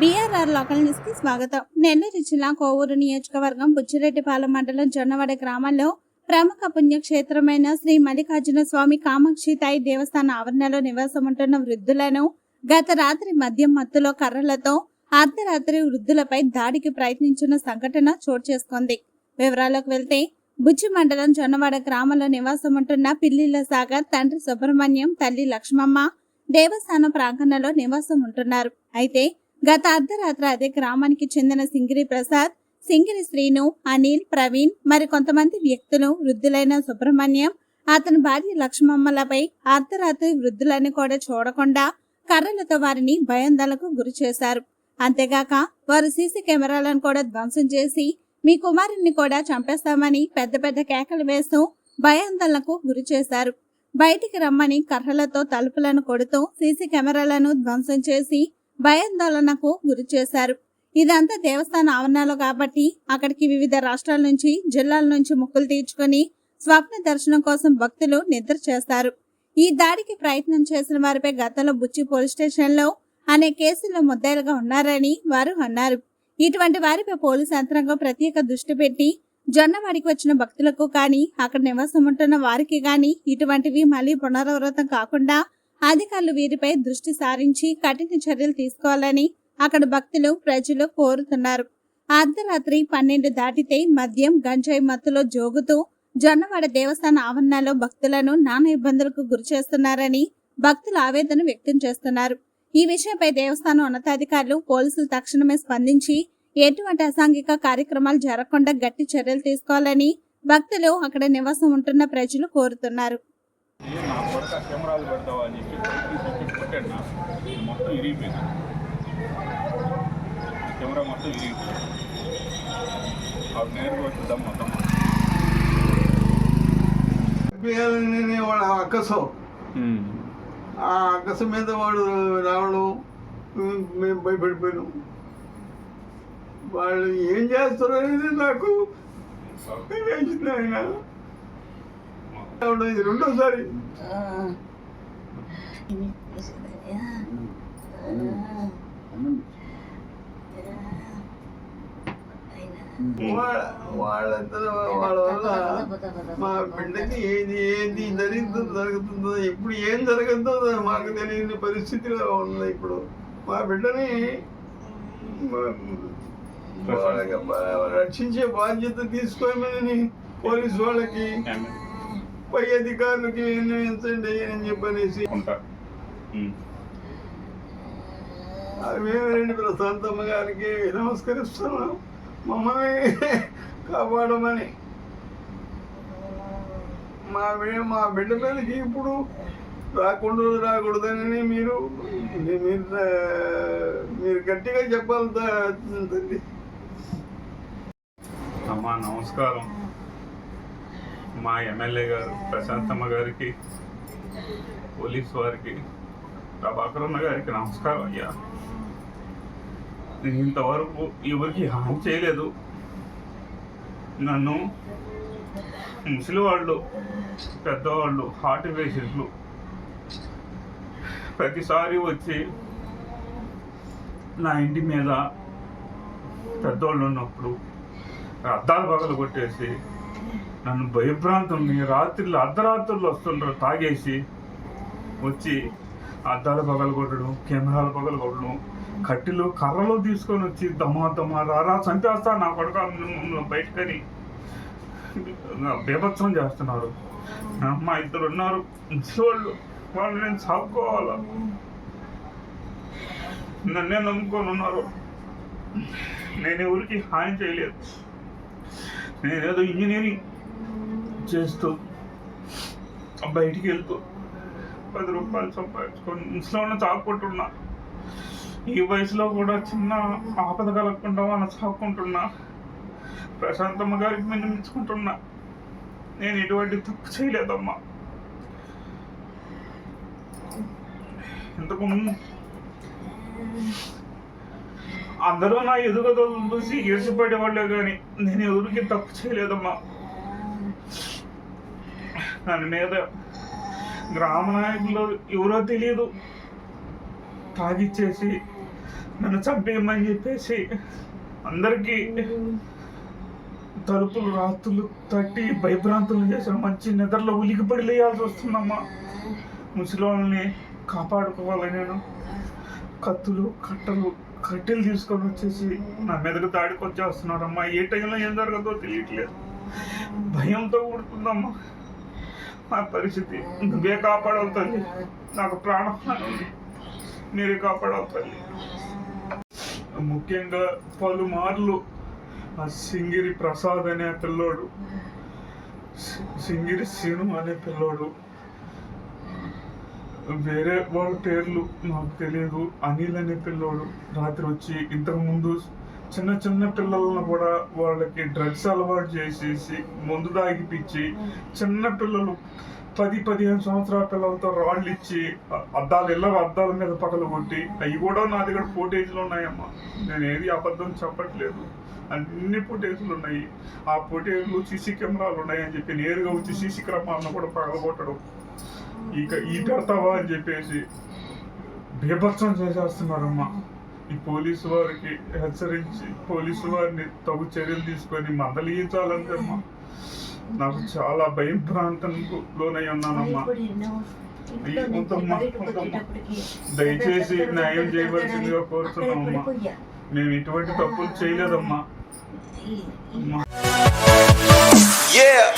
BRR local న్యూస్కి స్వాగతం. నెల్లూరు జిల్లా కోవూరు నియోజకవర్గం బుచ్చిరెడ్డిపాలెం మండలం జొన్నవాడ గ్రామంలో ప్రముఖ పుణ్యక్షేత్రమైన శ్రీ మల్లికార్జున స్వామి కామాక్షి తాయి దేవస్థాన ఆవరణలో నివాసం ఉంటున్న వృద్ధులను గత రాత్రి మద్యం మత్తులో కర్రలతో అర్ధరాత్రి వృద్ధులపై దాడికి ప్రయత్నించిన సంఘటన చోటు చేసుకుంది. వివరాలకు వెళ్తే బుచ్చి మండలం జొన్నవాడ గ్రామంలో నివాసం ఉంటున్న పిల్లిల సాగర్ తండ్రి సుబ్రహ్మణ్యం తల్లి లక్ష్మమ్మ దేవస్థానం ప్రాంగణంలో నివాసం ఉంటున్నారు. అయితే గత అర్ధరాత్రి అదే గ్రామానికి చెందిన సింగిరి ప్రసాద్ సింగిరి శ్రీను అనిల్ ప్రవీణ్ మరి కొంతమంది వ్యక్తులు వృద్ధులైన సుబ్రహ్మణ్యం అతని భార్య లక్ష్మమ్మలపై అర్ధరాత్రి వృద్ధులని కూడా చూడకుండా కర్రలతో వారిని భయాందోళనకు గురి చేశారు. అంతేగాక వారు సీసీ కెమెరాలను కూడా ధ్వంసం చేసి మీ కుమారుణ్ణి కూడా చంపేస్తామని పెద్ద పెద్ద కేకలు వేస్తూ భయాందోళనకు గురి చేశారు. బయటికి రమ్మని కర్రలతో తలుపులను కొడుతూ సీసీ కెమెరాలను ధ్వంసం చేసి భయాందోళనకు గురి చేశారు. ఇదంతా దేవస్థాన ఆవరణలో కాబట్టి అక్కడికి వివిధ రాష్ట్రాల నుంచి జిల్లాల నుంచి మొక్కులు తీర్చుకొని స్వప్న దర్శనం కోసం భక్తులు నిద్ర చేస్తారు. ఈ దాడికి ప్రయత్నం చేసిన వారిపై గతంలో బుచ్చి పోలీస్ స్టేషన్లో అనే కేసుల్లో ముద్దాయిలుగా ఉన్నారని వారు అన్నారు. ఇటువంటి వారిపై పోలీసు యంత్రాంగం ప్రత్యేక దృష్టి పెట్టి జొన్నవాడికి వచ్చిన భక్తులకు కానీ అక్కడ నివాసం ఉంటున్న వారికి కానీ ఇటువంటివి మళ్ళీ పునరావృతం కాకుండా అధికారులు వీరిపై దృష్టి సారించి కఠిన చర్యలు తీసుకోవాలని అక్కడ భక్తులు ప్రజలు కోరుతున్నారు. అర్ధరాత్రి పన్నెండు దాటితే మద్యం గంజాయి మత్తులో జోగుతూ జొన్నవాడ దేవస్థాన ఆవరణలో భక్తులను నానా ఇబ్బందులకు గురి చేస్తున్నారని భక్తులు ఆవేదన వ్యక్తం చేస్తున్నారు. ఈ విషయంపై దేవస్థానం ఉన్నతాధికారులు పోలీసులు తక్షణమే స్పందించి ఎటువంటి అసాంఘిక కార్యక్రమాలు జరగకుండా గట్టి చర్యలు తీసుకోవాలని భక్తులు అక్కడ నివాసం ఉంటున్న ప్రజలు కోరుతున్నారు. నా కొడుకు కెమెరాలు పెడతావా అని చెప్పి కొట్టాడు నా. మొత్తం ఇరిగిపోయింది. కెమెరా మొత్తం ఇరిగిపోయింది. అవి నేరుగా వచ్చిద్దాం మొత్తం. వాడు అక్కసం. ఆ అక్కసం మీద వాడు రావడం మేము భయపడిపోయినాం. వాళ్ళు ఏం చేస్తారు అనేది నాకు ఆయన ఇది రెండోసారి వాళ్ళ వాళ్ళ వల్ల మా బిడ్డకి ఏది ఏది జరుగుతుందో జరుగుతుందో ఇప్పుడు ఏం జరుగుతుందో మాకు తెలియని పరిస్థితిలో ఉంది ఇప్పుడు. మా బిడ్డని వాళ్ళకి రక్షించే బాధ్యత తీసుకోమని పోలీసు వాళ్ళకి పై అధికారులకి విన్నవించండి అని చెప్పనేసి. వేమిరెడ్డి ప్రశాంతమ్మ గారికి నమస్కరిస్తున్నాం. మమ్మల్ని కాపాడమని. మా మా బిడ్డ మీదకి ఇప్పుడు రాకుండా రాకూడదని మీరు మీరు మీరు గట్టిగా చెప్పాలి తల్లి అమ్మా నమస్కారం. మా ఎమ్మెల్యే గారు ప్రశాంతమ్మ గారికి పోలీస్ వారికి ప్రభాకరన్న గారికి నమస్కారం అయ్యా. నేను ఇంతవరకు ఎవరికి హాని చేయలేదు. నన్ను ముసలి వాళ్ళు పెద్దవాళ్ళు హార్ట్ పేషెంట్లు ప్రతిసారి వచ్చి నా ఇంటి మీద పెద్దవాళ్ళు ఉన్నప్పుడు అద్దాలు పగలు కొట్టేసి నన్ను భయభ్రాంతుల్ని రాత్రిలో అర్ధరాత్రులు వస్తుండ్రు తాగేసి వచ్చి అద్దాలు పగలు కొట్టడం కెమెరాలు పగలు కొట్టడం కట్టెలు కర్రలు తీసుకొని వచ్చి దమా దమా రారా చంపేస్తా నా కొడుకు బయటకని బీభత్సం చేస్తున్నారు. అమ్మ ఇద్దరు ఉన్నారు. ముసలోళ్ళు వాళ్ళు నేను సాగుకోవాలా నన్నే నమ్ముకొని ఉన్నారు. నేను ఎవరికి హాని చేయలేదు. నేనేదో ఇంజనీరింగ్ చేస్తూ బయటికి వెళ్తూ పది రూపాయలు సంపాదించుకొని ఇంట్లో ఉన్న చాకుంటున్నా ఈ వయసులో కూడా చిన్న ఆపద కలగకుండా అని చాకుంటున్నా ప్రశాంతమ్మ గారికి విన్నమించుకుంటున్నా నేను ఎటువంటి తప్పు చేయలేదమ్మా. ఇంతకుముందు అందరూ నా ఎదుగుదలను చూసి ఈర్చిపడేవాళ్ళే కానీ నేను ఎవరికి తప్పు చేయలేదమ్మా. దాని మీద గ్రామ నాయకులు ఎవరో తెలియదు. తాగిచ్చేసి నన్ను చంపేయమని చెప్పేసి అందరికీ తలుపులు రాత్రులు తట్టి భయభ్రాంతులు చేశారు మంచి నిద్రలో ఉలికిపడి లేయాల్సి వస్తుందమ్మా. ముసలి కాపాడుకోవాలి నేను. కత్తులు కట్టలు కట్టెలు తీసుకొని వచ్చేసి నా మీదకు దాడికి వచ్చేస్తున్నారమ్మా ఏ టైంలో ఏం జరగదో తెలియట్లేదు. భయంతో కూడుతుందమ్మా నా పరిస్థితి నువ్వే కాపాడవు తల్లి. నాకు ప్రాణం ఉంది. మీరే కాపాడవు తల్లి. ముఖ్యంగా పలుమార్లు ఆ సింగిరి ప్రసాద్ అనే పిల్లోడు సింగిరి శీను అనే పిల్లోడు. వేరే వాళ్ళ పేర్లు నాకు తెలియదు అనిల్ అనే పిల్లోడు. రాత్రి వచ్చి ఇంతకు ముందు చిన్న చిన్న పిల్లలను కూడా వాళ్ళకి డ్రగ్స్ అలవాటు చేసేసి మందు తాగిపించి చిన్న పిల్లలు పది పదిహేను సంవత్సరాల పిల్లలతో రాళ్ళు ఇచ్చి అద్దాలు ఇళ్ళ అద్దాల మీద పగలు కొట్టి అవి కూడా నా దగ్గర ఫోటేజ్లు ఉన్నాయమ్మా. నేను ఏది అబద్ధం చెప్పట్లేదు. అన్ని ఫోటేజ్లు ఉన్నాయి. ఆ ఫోటేజ్లు సీసీ కెమెరాలు ఉన్నాయని చెప్పి నేరుగా వచ్చి సీసీ క్రమాలను కూడా పగలగొట్టడం. ఇక ఈ పెడతావా అని చెప్పేసి బీభత్సం చేసేస్తున్నారమ్మా. ఈ పోలీసు వారికి హెచ్చరించి పోలీసు వారిని తగు చర్యలు తీసుకొని మందలించాలంటే అమ్మా నాకు చాలా భయం భ్రాంతంకు లోనై ఉన్నానమ్మా. దయచేసి న్యాయం చేయవలసిందిగా కోరుతున్నామమ్మా మేము ఇటువంటి తప్పులు చేయలేదమ్మా. Yeah.